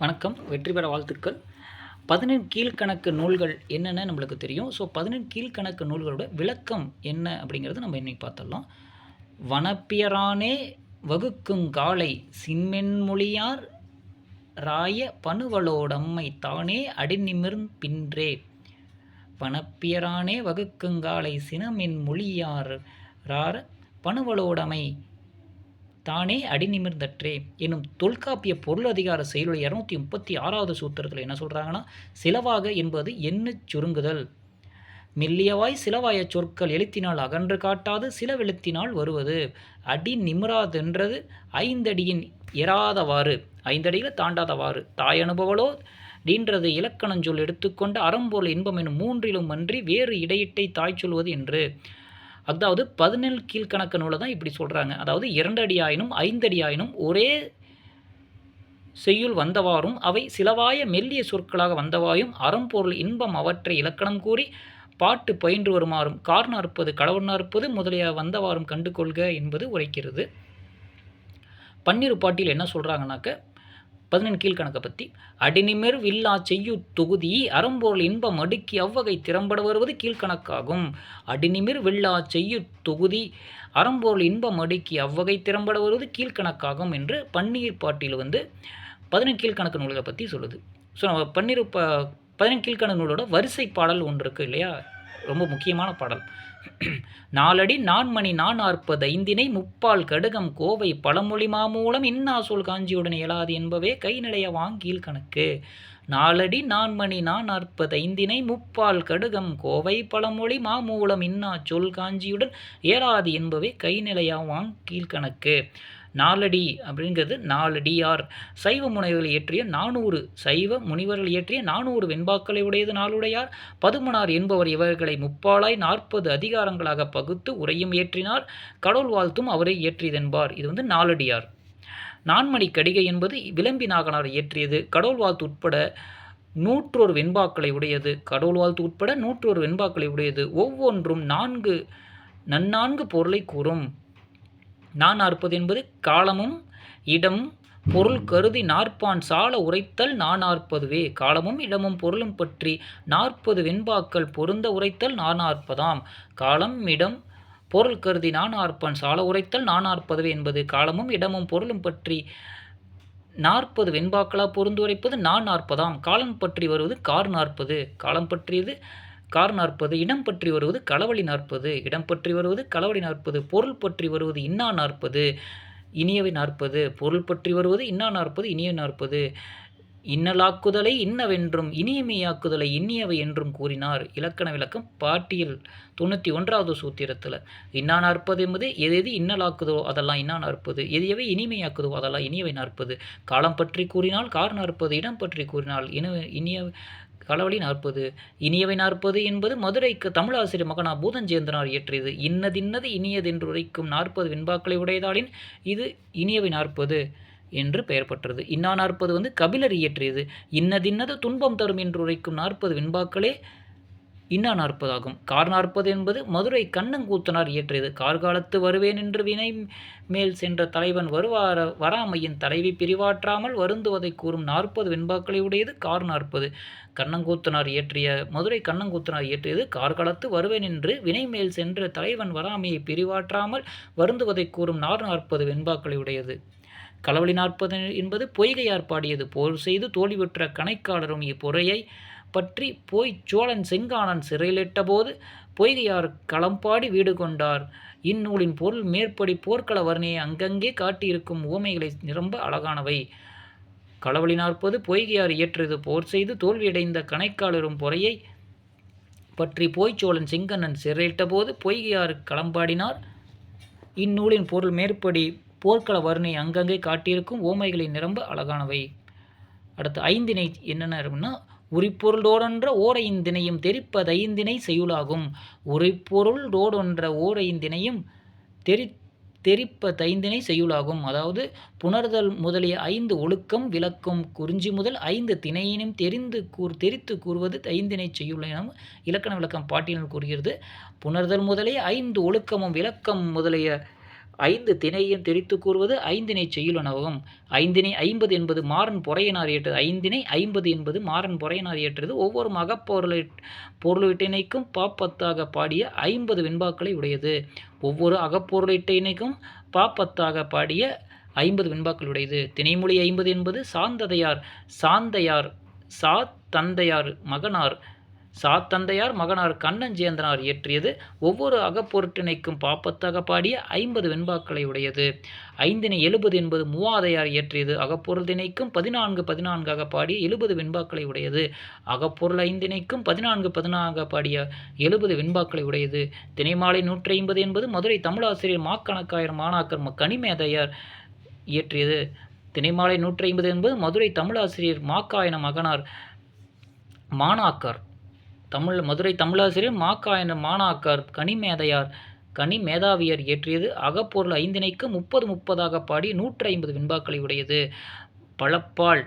வணக்கம். வெற்றி பெற வாழ்த்துக்கள். பதினெண் கீழ்க்கணக்கு நூல்கள் என்னென்னு நம்மளுக்கு தெரியும். ஸோ பதினெண் கீழ்க்கணக்கு நூல்களோட விளக்கம் என்ன அப்படிங்கிறது நம்ம இன்றைக்கி பார்த்துடலாம். வனப்பியரானே வகுக்குங்காலை சின்மென்மொழியார் ராய பணுவலோடம்மை தானே அடிநிமிர்ந் பின்றே. வனப்பியரானே வகுக்குங்காலை சினமென் மொழியார் ரார பணுவலோடமை தானே அடிநிமிர்ந்தற்றே எனும் தொல்காப்பிய பொருள் அதிகார செயலுடைய இரநூத்தி முப்பத்தி ஆறாவது சூத்திரத்தில் என்ன சொல்கிறாங்கன்னா சிலவாக என்பது எண்ணு சுருங்குதல். மெல்லியவாய் சிலவாய சொற்கள் எழுத்தினால் அகன்று காட்டாது சிலவெழுத்தினால் வருவது. அடி நிமிராதென்றது ஐந்தடியின் எறாதவாறு. ஐந்தடியில் தாண்டாதவாறு. தாய் அனுபவலோ நீன்றது இலக்கணஞ்சொல் எடுத்துக்கொண்ட அறம்பொருள் இன்பம் எனும் மூன்றிலும் அன்றி வேறு இடையிட்டை தாய் சொல்வது என்று. அதாவது பதினேழு கீழ்கணக்க நூலை தான் இப்படி சொல்கிறாங்க அதாவது இரண்டு அடி ஆயினும் ஐந்தடி ஆயினும் ஒரே செய்யுள் வந்தவாறும் அவை சிலவாய மெல்லிய சொற்களாக வந்தவாயும் அறம்பொருள் இன்பம் அவற்றை இலக்கணம் கூறி பாட்டு பயின்று வருமாறும் கார் நாற்பது கடவுள் நாற்பது முதலிய வந்தவாறும் கண்டு கொள்க என்பது உரைக்கிறது. பன்னிரு பாட்டியில் என்ன சொல்கிறாங்கனாக்க பதினெண் கீழ்கணக்கை பற்றி அடிநிமிர் வில்லா செய்யு தொகுதி அறம்பொருள் இன்பம் அடுக்கி அவ்வகை திறம்பட வருவது கீழ்கணக்காகும். அடிநிமிர் வில்லா செய்யு தொகுதி அறம்பொருள் இன்பம் அடுக்கி அவ்வகை திறம்பட வருவது கீழ்கணக்காகும் என்று பன்னீர் பாட்டில் வந்து பதினெண் கீழ்கணக்கு நூல்களை பற்றி சொல்லுது. ஸோ நம்ம பன்னீர் ப பதினெண் கீழ்கணக்கு நூலோட வரிசை பாடல் ஒன்று இருக்குது இல்லையா? ரொம்ப முக்கியமான பாடல். நாலடி நான்மணி நான் ஆர்ப்பது ஐந்தினை முப்பால் கடுகம் கோவை பழமொழி மாமூலம் இன்னா சொல் காஞ்சியுடன் இயலாது என்பவே கை வாங்கியில் கணக்கு. நாலடி நான்மணி நான் ஆர்ப்பது ஐந்தினை முப்பால் கடுகம் கோவை பழமொழி மாமூலம் இன்னா சொல் காஞ்சியுடன் ஏறாது என்பவை கைநிலையாவான் கீழ்கணக்கு. நாலடி அப்படிங்கிறது நாலடியார் சைவ முனைவர்கள் இயற்றிய நானூறு சைவ முனிவர்கள் இயற்றிய நானூறு வெண்பாக்களை உடையது நாளுடையார். பதுமனார் என்பவர் இவர்களை முப்பாலாய் நாற்பது அதிகாரங்களாக பகுத்து உரையும் இயற்றினார். கடவுள் வாழ்த்தும் அவரை இயற்றியதென்பார். இது வந்து நாலடியார் நான்மணி கடிகை என்பது விளம்பி நாகனார் இயற்றியது. கடவுள் வாழ்த்து உட்பட நூற்றொரு வெண்பாக்களை உடையது. கடவுள் வாழ்த்து உட்பட நூற்றொரு வெண்பாக்களை உடையது. ஒவ்வொன்றும் நான்கு நன்னான்கு பொருளை கூறும். நான் அற்பது என்பது காலமும் இடம் பொருள் கருதி நாற்பான் சால உரைத்தல் நான் நாற்பதுவே காலமும் இடமும் பொருளும் பற்றி நாற்பது வெண்பாக்கள் பொருந்த உரைத்தல் நான் நாற்பதாம் காலம் இடம் பொருள் கருதி நான் ஆர்ப்பான். சால உரைத்தல் நான் ஆர்ப்பதுவே என்பது காலமும் இடமும் பொருளும் பற்றி நாற்பது வெண்பாக்களாக பொருந்து உரைப்பது நான் நாற்பதாம் காலம் பற்றி வருவது கார் நாற்பது. காலம் பற்றியது கார் நாற்பது. இடம் பற்றி வருவது களவழி நாற்பது. இடம் பற்றி வருவது களவழி நாற்பது. பொருள் பற்றி வருவது இன்னா நாற்பது. இனியவை நாற்பது. பொருள் பற்றி வருவது இன்னா நாற்பது. இனிய நாற்பது. இன்னலாக்குதலை இன்னவென்றும் இனியமையாக்குதலை இன்னியவை என்றும் கூறினார். இலக்கண விளக்கம் பாட்டியல் தொண்ணூற்றி ஒன்றாவது சூத்திரத்தில். இன்னா நாற்பது என்பது எது எது இன்னலாக்குதோ அதெல்லாம் இன்னா நாற்பது எது எவை இனிமையாக்குதோ அதெல்லாம் இனியவை நாற்பது. காலம் பற்றி கூறினால் கார் நாற்பது இடம் பற்றி கூறினால் இன இனிய களவழி நாற்பது. இனியவை நாற்பது என்பது மதுரைக்கு தமிழாசிரியர் மகனா பூதஞ்சேந்திரனார் இயற்றியது. இன்னதின்னது இனியதென்று உரைக்கும் நாற்பது வெண்பாக்களை உடையதாலின் இது இனியவை நாற்பது. என்று பெயர் பெற்றது. இன்னா நாற்பது வந்து கபிலர் இயற்றியது. இன்னதின்னது துன்பம் தரும் என்று உரைக்கும் நாற்பது வெண்பாக்களே இன்னா நாற்பதாகும். கார் நாற்பது என்பது மதுரை கண்ணங்கூத்தனார் இயற்றியது. கார்காலத்து வருவேன் என்று வினை மேல் சென்ற தலைவன் வருவார வராமையின் தலைவி பிரிவாற்றாமல் வருந்துவதை கூறும் நாற்பது வெண்பாக்களை உடையது கார் நாற்பது. கண்ணங்கூத்தனார் இயற்றிய மதுரை கண்ணங்கூத்தனார் இயற்றியது. கார்காலத்து வருவேன் என்று வினை மேல் சென்ற தலைவன் வராமையை பிரிவாற்றாமல் வருந்துவதை கூறும் நார் நாற்பது வெண்பாக்களை உடையது. களவழி நாற்பது என்பது பொய்கையார் பாடியது. போர் செய்து தோல்வி பெற்ற கணைக்காலரும் இப்பொறையை பற்றி போய் சோழன் செங்கானன் சிறையிலிட்ட போது பொய்கையார் களம்பாடி வீடு கொண்டார். இந்நூலின் பொருள் மேற்படி போர்க்கள வர்ணையை அங்கங்கே காட்டியிருக்கும் உவமைகளை நிரம்ப அழகானவை. களவழி நாற்பது பொய்கையார் இயற்றியது. போர் செய்து தோல்வியடைந்த கணைக்காலரும் பொறையை பற்றி போய்ச்சோழன் சிங்கண்ணன் சிறையிட்டபோது சிறையிட்ட போது பொய்கையார் களம்பாடினார் இந்நூலின் பொருள் மேற்படி போர்க்கள வர்ணை அங்கங்கே காட்டியிருக்கும் ஓமைகளின் நிரம்ப அழகானவை. அடுத்து ஐந்தினை என்னென்ன இருக்குன்னா உரிப்பொருளோடொன்ற ஓரைந்தினையும் தெரிப்பது ஐந்தினை செய்யுளாகும் உரிப்பொருளோடொன்ற ஓரைந்தினையும் தெரி தெரிப்ப தைந்தினை செய்யுளாகும். அதாவது புணர்தல் முதலிய ஐந்து ஒழுக்கம் விளக்கும் குறிஞ்சி முதல் ஐந்து திணையினும் தெரிந்து கூர் தெரித்து கூறுவது தைந்தினை செய்யுள்ள என இலக்கண விளக்கம் பாட்டியல் கூறுகிறது. புணர்தல் முதலிய ஐந்து ஒழுக்கமும் விளக்கம் முதலிய ஐந்து தினையும் தெரித்து கூறுவது ஐந்தினை செய்யுளனவும் ஐந்தினை ஐம்பது என்பது மாறன் பொறையினார் ஏற்றது ஐந்தினை ஐம்பது என்பது மாறன் பொறையனார் ஏற்றது ஒவ்வொரு மகப்பொருளை பொருளிட்டினைக்கும் பாப்பத்தாக பாடிய ஐம்பது வெண்பாக்களை உடையது. ஒவ்வொரு அகப்பொருளிட்டினைக்கும் பாப்பத்தாக பாடிய ஐம்பது வெண்பாக்கள் உடையது. தினைமொழி ஐம்பது என்பது சாந்ததையார் சாந்தையார் சா தந்தையார் மகனார் சாத்தந்தையார் மகனார் கண்ணஞ்சேந்தனார் இயற்றியது ஒவ்வொரு அகப்பொருட்டினைக்கும் பாப்பத்தாக பாடிய ஐம்பது வெண்பாக்களை உடையது. ஐந்தினை எழுபது என்பது மூவாதையார் இயற்றியது. அகப்பொருள் திணைக்கும் பதினான்கு பதினான்காக பாடிய எழுபது வெண்பாக்களை உடையது. அகப்பொருள் ஐந்தினைக்கும் பதினான்கு பதினான்காக பாடிய எழுபது வெண்பாக்களை உடையது. தினைமாலை நூற்றி ஐம்பது என்பது மதுரை தமிழாசிரியர் மாக்கணக்காயர் மாணாக்கர் கனிமேதையார் இயற்றியது. தினைமாலை நூற்றி ஐம்பது என்பது மதுரை தமிழாசிரியர் மாக்காயன மகனார் மாணாக்கர் தமிழ் மதுரை தமிழாசிரியர் மாக்காயன மாணாக்கர் கனிமேதையார் கனி மேதாவியர் இயற்றியது அகப்பொருள் ஐந்தினைக்கு முப்பது முப்பதாக பாடி நூற்றி ஐம்பது வெண்பாக்களை உடையது. பழப்பால்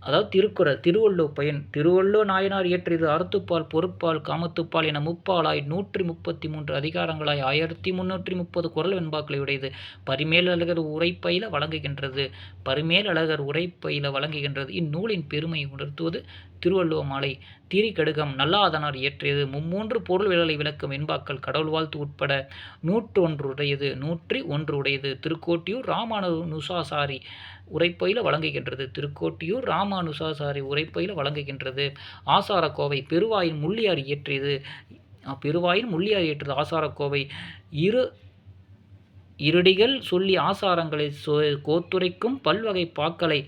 அதாவது திருக்குறள் திருவள்ளுவர் பயன் திருவள்ளுவர் நாயனார் இயற்றியது அறத்துப்பால் பொறுப்பால் காமத்துப்பால் என முப்பாலாய் நூற்றி முப்பத்தி மூன்று அதிகாரங்களாய் ஆயிரத்தி முன்னூற்றி முப்பது குரல் வெண்பாக்களை உடையது. பரிமேலழகர் உரைப்பயில வழங்குகின்றது. பரிமேல் அழகர் உரைப்பயில வழங்குகின்றது. இந்நூலின் பெருமையை உணர்த்துவது திருவள்ளுவ மாலை. திரிகடுகம் நல்லாதனார் இயற்றியது. மும்மூன்று பொருள் விரலை விளக்கும் வெண்பாக்கள் கடவுள் வாழ்த்து உட்பட நூற்று ஒன்று உடையது நூற்றி ஒன்று உடையது திருக்கோட்டியூர் ராமானுசாசாரி உரைப்பயில வழங்குகின்றது. திருக்கோட்டியூர் ராமானுசாசாரி உரைப்பயில வழங்குகின்றது. ஆசாரக்கோவை பெருவாயின் முள்ளியார் இயற்றியது. பெருவாயின் முள்ளியார் இயற்றியது. ஆசாரக்கோவை இரு இருடிகள் சொல்லி ஆசாரங்களை சொ- கோத்துரைக்கும் பல்வகை பாக்களை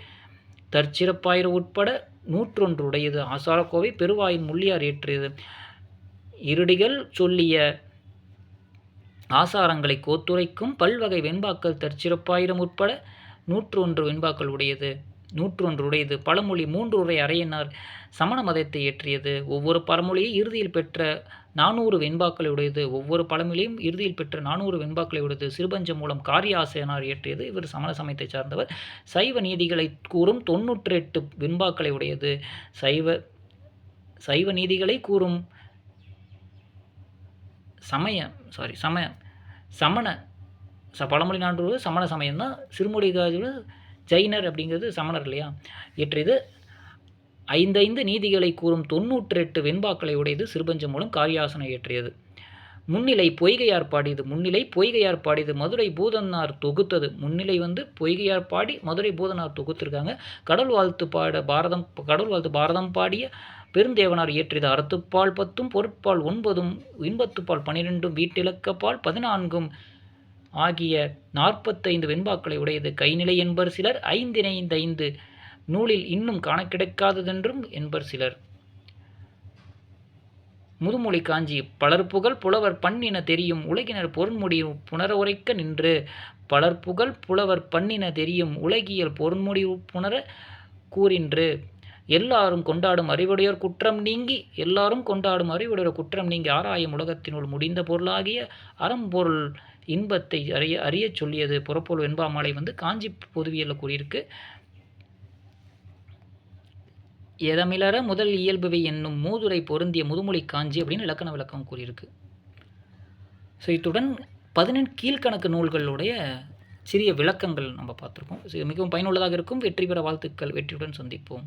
தற்சிறப்பாயிர உட்பட நூற்றொன்று உடையது ஆசாரக்கோவை பெருவாயின் முள்ளியார் ஏற்றியது. இருடிகள் சொல்லிய ஆசாரங்களை கோத்துரைக்கும் பல்வகை வெண்பாக்கள் தற்சிறப்பாயிரம் உட்பட நூற்றொன்று வெண்பாக்கள் உடையது. நூற்றொன்று உடையது. பழமொழி மூன்று உரை அறையினார் சமண மதத்தை ஏற்றியது. ஒவ்வொரு பழமொழியை இறுதியில் பெற்ற நானூறு வெண்பாக்களை உடையது. ஒவ்வொரு பழமொழியும் இறுதியில் பெற்ற நானூறு வெண்பாக்களை உடையது. சிறுபஞ்சம் மூலம் காரிய காரியாசனார் இயற்றியது. இவர் சமண சமயத்தை சார்ந்தவர். சைவ நீதிகளை கூறும் தொன்னூற்றி எட்டு வெண்பாக்களை உடையது. சைவ சைவ நீதிகளை கூறும் சமயம் சாரி சமயம் சமண ச பழமொழி நான்கு சமண சமயம் தான் சிறுமொழிகாஜில் ஜெயினர் அப்படிங்கிறது சமணர் இல்லையா? இயற்றியது ஐந்தைந்து நீதிகளை கூறும் தொன்னூற்றெட்டு வெண்பாக்களை உடையது சிறுபஞ்சம் மூலம் காரியாசனை இயற்றியது. முன்னிலை பொய்கையார் பாடியது முன்னிலை பொய்கையார் பாடியது மதுரை பூதனார் தொகுத்தது. முன்னிலை வந்து பொய்கையார் பாடி மதுரை பூதனார் தொகுத்திருக்காங்க. கடல் வாழ்த்து பாட பாரதம் கடல் வாழ்த்து பாரதம் பாடிய பெருந்தேவனார் இயற்றியது அறத்துப்பால் பத்தும் பொருட்பால் ஒன்பதும் இன்பத்துப்பால் பனிரெண்டும் வீட்டிலக்கப்பால் பதினான்கும் ஆகிய நாற்பத்தைந்து வெண்பாக்களை உடையது. கைநிலை என்பர் சிலர் ஐந்தினைந்து நூலில் இன்னும் காண கிடைக்காததென்றும் என்பர் சிலர். முதுமொழி காஞ்சி பலர் புகழ் புலவர் பண்ணின தெரியும் உலகினர் பொருண்முடி புணர உரைக்க நின்று பலர் புகழ் புலவர் பண்ணின தெரியும் உலகியல் பொருண்முடி புணர கூறின்று எல்லாரும் கொண்டாடும் அறிவுடையோர் குற்றம் நீங்கி எல்லாரும் கொண்டாடும் அறிவுடையோர் குற்றம் நீங்கி ஆராயும் உலகத்தினுள் முடிந்த பொருளாகிய அறம்பொருள் இன்பத்தை அறிய அறியச் சொல்லியது புறப்பொருள் வெண்பாமலை வந்து காஞ்சி பொதுவியலில் கூறியிருக்கு. எதமிலற முதல் இயல்புவை என்னும் மூதுரை பொருந்திய முதுமொழி காஞ்சி அப்படின்னு இலக்கண விளக்கம் கூறியிருக்கு. ஸோ இத்துடன் பதினெண் கீழ்க்கணக்கு நூல்களுடைய சிறிய விளக்கங்கள் நம்ம பார்த்துருக்கோம். மிகவும் பயனுள்ளதாக இருக்கும். வெற்றி பெற வாழ்த்துக்கள். வெற்றியுடன் சந்திப்போம்.